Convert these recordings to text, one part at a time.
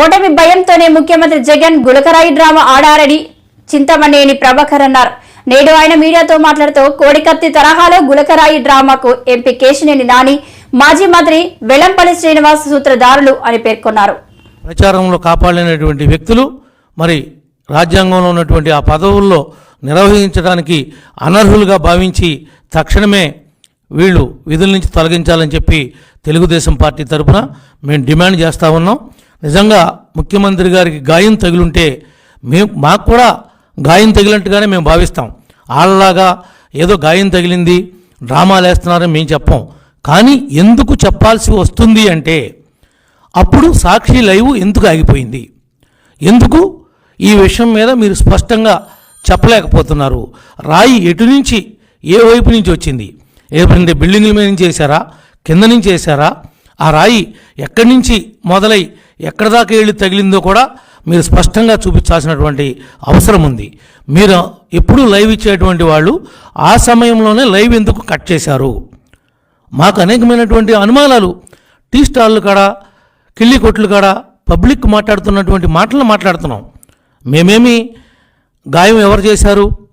ఓటమి భయంతోనే ముఖ్యమంత్రి జగన్ గులకరాయి డ్రామా ఆడారని చింతమనేని ప్రభాకర్ అన్నారు. నేడు ఆయన మీడియాతో మాట్లాడుతూ కోడికత్తి తరహాలో గులకరాయి డ్రామాకు ఎంపీ కేశినేని నాని మాజీ మంత్రి వెల్లంపల్లి శ్రీనివాస్ సూత్రధారులు అని పేర్కొన్నారు. ప్రచారంలో కాపాడలేనటువంటి వ్యక్తులు మరి రాజ్యాంగంలో ఉన్నటువంటి ఆ పదవుల్లో నిర్వహించడానికి అనర్హులుగా భావించి తక్షణమే వీళ్ళు విధుల నుంచి తొలగించాలని చెప్పి తెలుగుదేశం పార్టీ తరఫున మేము డిమాండ్ చేస్తూ ఉన్నాం. నిజంగా ముఖ్యమంత్రి గారికి గాయం తగిలుంటే మేము మాకు కూడా గాయం తగిలినట్టుగానే మేము భావిస్తాం. వాళ్ళలాగా ఏదో గాయం తగిలింది డ్రామాలు వేస్తున్నారని మేము చెప్పం. కానీ ఎందుకు చెప్పాల్సి వస్తుంది అంటే అప్పుడు సాక్షి లైవ్ ఎందుకు ఆగిపోయింది? ఎందుకు ఈ విషయం మీద మీరు స్పష్టంగా చెప్పలేకపోతున్నారు? రాయి ఎటు నుంచి ఏ వైపు నుంచి వచ్చింది? ఏపంటే బిల్డింగ్ల మీద నుంచి వేశారా? కింద నుంచి వేశారా? ఆ రాయి ఎక్కడి నుంచి మొదలై ఎక్కడి దాకా వెళ్ళి తగిలిందో కూడా మీరు స్పష్టంగా చూపించాల్సినటువంటి అవసరం ఉంది. మీరు ఎప్పుడూ లైవ్ ఇచ్చేటువంటి వాళ్ళు ఆ సమయంలోనే లైవ్ ఎందుకు కట్ చేశారు? మాకు అనేకమైనటువంటి అనుమానాలు. టీ స్టాళ్ళు కాడ కిళ్ళి కొట్లు కాడ పబ్లిక్ మాట్లాడుతున్నటువంటి మాటలు మాట్లాడుతున్నాం. మేమేమి గాయం ఎవరు చేశారు?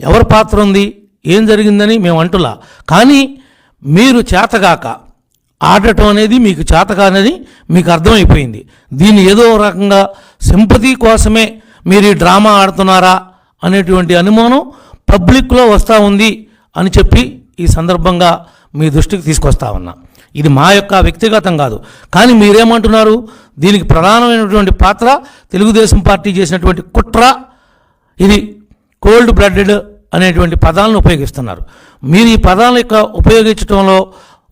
ఎవరి పాత్ర ఉంది? ఏం జరిగిందని మేము అంటులా. కానీ మీరు చేతగాక ఆడటం అనేది మీకు చేతక మీకు అర్థమైపోయింది. దీన్ని ఏదో రకంగా సింపతి కోసమే మీరు ఈ డ్రామా ఆడుతున్నారా అనేటువంటి అనుమానం పబ్లిక్లో వస్తూ ఉంది అని చెప్పి ఈ సందర్భంగా మీ దృష్టికి తీసుకొస్తా ఉన్నా. ఇది మా యొక్క వ్యక్తిగతం కాదు. కానీ మీరేమంటున్నారు? దీనికి ప్రధానమైనటువంటి పాత్ర తెలుగుదేశం పార్టీ చేసినటువంటి కుట్ర ఇది కోల్డ్ బ్లడెడ్ అనేటువంటి పదాలను ఉపయోగిస్తున్నారు. మీరు ఈ పదాల యొక్క ఉపయోగించడంలో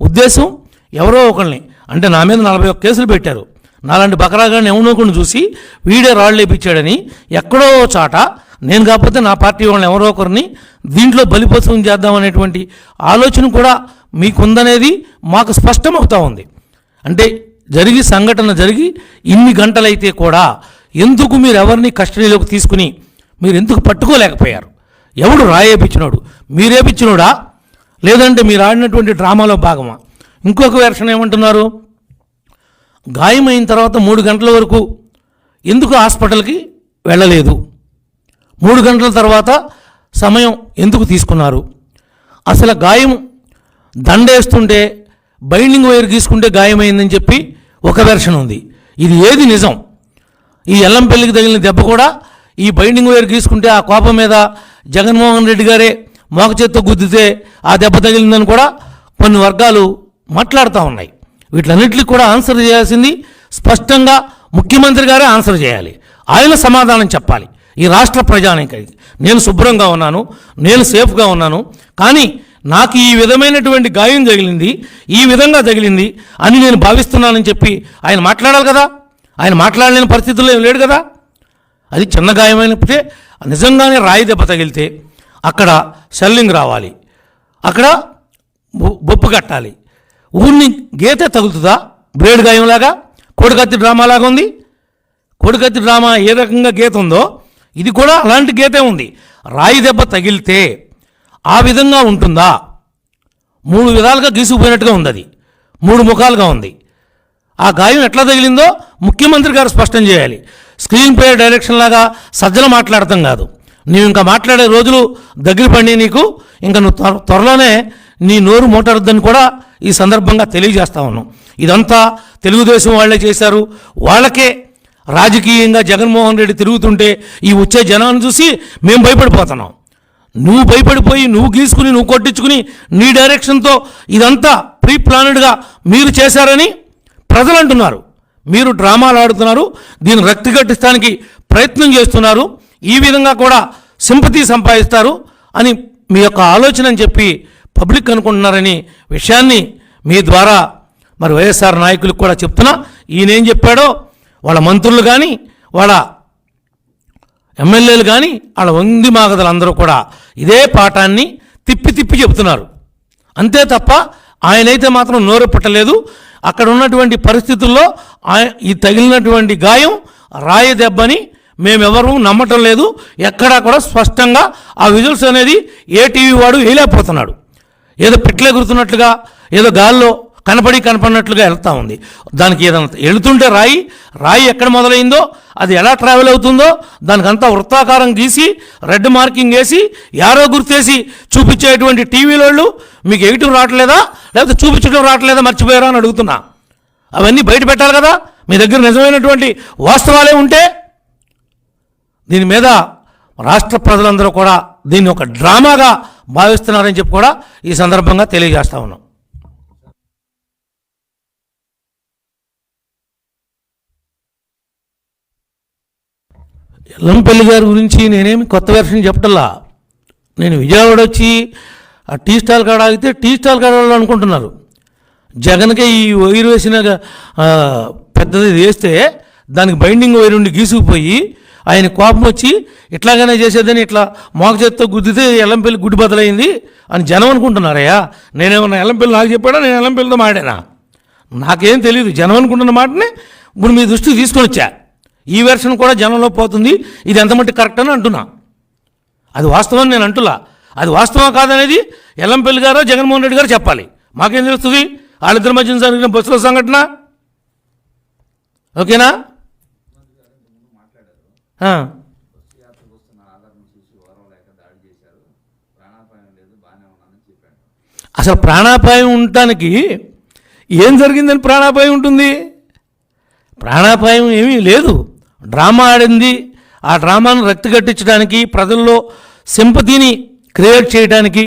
ఉద్దేశం ఎవరో ఒకరిని అంటే నా మీద నలభై ఒక్క కేసులు పెట్టారు. నాలాంటి బకరాగాన్ని ఎవనోకుండా చూసి వీడే రాళ్ళు లేపించాడని ఎక్కడో చాట నేను కాకపోతే నా పార్టీ వాళ్ళని ఎవరో ఒకరిని దీంట్లో బలిపశువుని చేద్దామనేటువంటి ఆలోచన కూడా మీకుందనేది మాకు స్పష్టమవుతా ఉంది. అంటే జరిగి సంఘటన జరిగి ఇన్ని గంటలైతే కూడా ఎందుకు మీరు ఎవరిని కస్టడీలోకి తీసుకుని మీరు ఎందుకు పట్టుకోలేకపోయారు? ఎవడు రాయేపించినోడు మీరేపించినోడా లేదంటే మీరు ఆడినటువంటి డ్రామాలో భాగమా? ఇంకొక వెర్షన్ ఏమంటున్నారు? గాయమైన తర్వాత మూడు గంటల వరకు ఎందుకు హాస్పిటల్కి వెళ్ళలేదు? మూడు గంటల తర్వాత సమయం ఎందుకు తీసుకున్నారు? అసలు గాయం దండేస్తుంటే బైండింగ్ వైర్ గీసుకుంటే గాయమైందని చెప్పి ఒక వెర్షన్ ఉంది. ఇది ఏది నిజం? ఈ ఎల్లంపల్లికి తగిలిన దెబ్బ కూడా ఈ బైండింగ్ వైర్ గీసుకుంటే ఆ కోపం మీద జగన్మోహన్ రెడ్డి గారే మోక చేత్తో గుద్దితే ఆ దెబ్బ తగిలిందని కూడా కొన్ని వర్గాలు మాట్లాడుతూ ఉన్నాయి. వీటిలన్నిటికి కూడా ఆన్సర్ చేయాల్సింది స్పష్టంగా ముఖ్యమంత్రి గారే ఆన్సర్ చేయాలి. ఆయన సమాధానం చెప్పాలి. ఈ రాష్ట్ర ప్రజానికి. నేను శుభ్రంగా ఉన్నాను నేను సేఫ్గా ఉన్నాను కానీ నాకు ఈ విధమైనటువంటి గాయం తగిలింది ఈ విధంగా తగిలింది అని నేను భావిస్తున్నానని చెప్పి ఆయన మాట్లాడాలి కదా. ఆయన మాట్లాడలేని పరిస్థితుల్లో ఏం లేడు కదా. అది చిన్న గాయమైనప్పుడే నిజంగానే రాయి దెబ్బ తగిలితే అక్కడ షెల్లింగ్ రావాలి. అక్కడ బొ- బొప్పు కట్టాలి. ఊరిని గీతే తగులుతుందా? బ్లేడ్ గాయంలాగా? కోడికత్తి డ్రామాలాగా ఉంది? కోడికత్తి డ్రామా ఏ రకంగా గీత ఉందో ఇది కూడా అలాంటి గీతే ఉంది. రాయి దెబ్బ తగిలితే ఆ విధంగా ఉంటుందా? మూడు విధాలుగా గీసుకుపోయినట్టుగా ఉంది అది మూడు ముఖాలుగా ఉంది. ఆ గాయం ఎట్లా తగిలిందో ముఖ్యమంత్రి గారు స్పష్టం చేయాలి. స్క్రీన్ ప్లే డైరెక్షన్ లాగా సజ్జలు మాట్లాడటం కాదు. నీవు ఇంకా మాట్లాడే రోజులు దగ్గర పడి నీకు. ఇంకా నువ్వు త్వర- త్వరలోనే నీ నోరు మోటారొద్దని కూడా ఈ సందర్భంగా తెలియజేస్తా ఉన్నాం. ఇదంతా తెలుగుదేశం వాళ్ళే చేశారు. వాళ్ళకే రాజకీయంగా జగన్మోహన్ రెడ్డి తిరుగుతుంటే ఈ వచ్చే జనాన్ని చూసి మేము భయపడిపోతున్నాం. నువ్వు భయపడిపోయి నువ్వు గీసుకుని నువ్వు కొట్టించుకుని నీ డైరెక్షన్తో ఇదంతా ప్రీ ప్లానెడ్గా మీరు చేశారని ప్రజలు అంటున్నారు మీరు డ్రామాలు ఆడుతున్నారు. దీన్ని రక్తి కట్టిస్తానికి ప్రయత్నం చేస్తున్నారు. ఈ విధంగా కూడా సింపతి సంపాదిస్తారు అని మీ యొక్క ఆలోచన అని చెప్పి పబ్లిక్ అనుకుంటున్నారని విషయాన్ని మీ ద్వారా మరి వైఎస్ఆర్ నాయకులకు కూడా చెప్తున్నా. ఈయనేం చెప్పాడో వాళ్ళ మంత్రులు కానీ వాళ్ళ ఎమ్మెల్యేలు కానీ వాళ్ళ వంది మాగదలందరూ కూడా ఇదే పాఠాన్ని తిప్పి తిప్పి చెబుతున్నారు. అంతే తప్ప ఆయనైతే మాత్రం నోరు పట్టలేదు. అక్కడ ఉన్నటువంటి పరిస్థితుల్లో ఈ తగిలినటువంటి గాయం రాయి దెబ్బని మేమెవరూ నమ్మటం లేదు. ఎక్కడా కూడా స్పష్టంగా ఆ విజువల్స్ అనేది ఏ టీవీ వాడు వేయలేకపోతున్నాడు. ఏదో పిట్లే గుర్తున్నట్లుగా ఏదో గాల్లో కనపడి కనపడినట్లుగా వెళ్తా ఉంది. దానికి ఏదైనా వెళుతుంటే రాయి రాయి ఎక్కడ మొదలైందో అది ఎలా ట్రావెల్ అవుతుందో దానికంతా వృత్తాకారం గీసి రెడ్ మార్కింగ్ వేసి యారో గుర్తేసి చూపించేటువంటి టీవీలోళ్ళు మీకు ఎయిటివ్ రావట్లేదా? లేకపోతే చూపించడం రావట్లేదా? మర్చిపోయారా అని అడుగుతున్నా. అవన్నీ బయట పెట్టాలి కదా. మీ దగ్గర నిజమైనటువంటి వాస్తవాలే ఉంటే దీని మీద రాష్ట్ర ప్రజలందరూ కూడా దీన్ని ఒక డ్రామాగా భావిస్తున్నారని చెప్పి కూడా ఈ సందర్భంగా తెలియజేస్తా ఉన్నాం. ఎల్లంపల్లి గారి గురించి నేనేమి కొత్త వెర్షన్ చెప్పటల్లా. నేను విజయవాడ వచ్చి ఆ టీ స్టాల్ కాడ ఆగితే టీ స్టాల్ కాడ వాళ్ళు అనుకుంటున్నారు. జగన్కే ఈ వైర్ వేసిన పెద్దది వేస్తే దానికి బైండింగ్ వైర్ ఉండి గీసుకుపోయి ఆయన కోపం వచ్చి ఇట్లాగనే చేసేదని ఇట్లా మోక చేత్తో గుద్దితే ఎల్లంపల్లి గుడ్డి బదలైంది అని జనం అనుకుంటున్నారయ్యా. నేనేమన్నా ఎల్లంపల్లి నాకు చెప్పాడా? నేను ఎల్లంపల్లితో మాడానా నాకేం తెలియదు జనం అనుకుంటున్న మాటనే ఇప్పుడు మీ దృష్టికి తీసుకొని వచ్చా. ఈ వెర్షన్ కూడా జనంలో పోతుంది. ఇది ఎంత మట్టి కరెక్ట్ అని అంటున్నా. అది వాస్తవం నేను అంటులా అది వాస్తవం కాదనేది ఎల్లంపల్లి గారో జగన్మోహన్ రెడ్డి గారు చెప్పాలి. మాకేం తెలుస్తుంది? వాళ్ళిద్దరి మధ్య జరిగిన బస్సుల సంఘటన. ఓకేనా? అసలు ప్రాణాపాయం ఉండటానికి ఏం జరిగిందని ప్రాణాపాయం ఉంటుంది? ప్రాణాపాయం ఏమీ లేదు. డ్రామా ఆడింది. ఆ డ్రామాను రక్తి కట్టించడానికి ప్రజల్లో సింపతిని క్రియేట్ చేయడానికి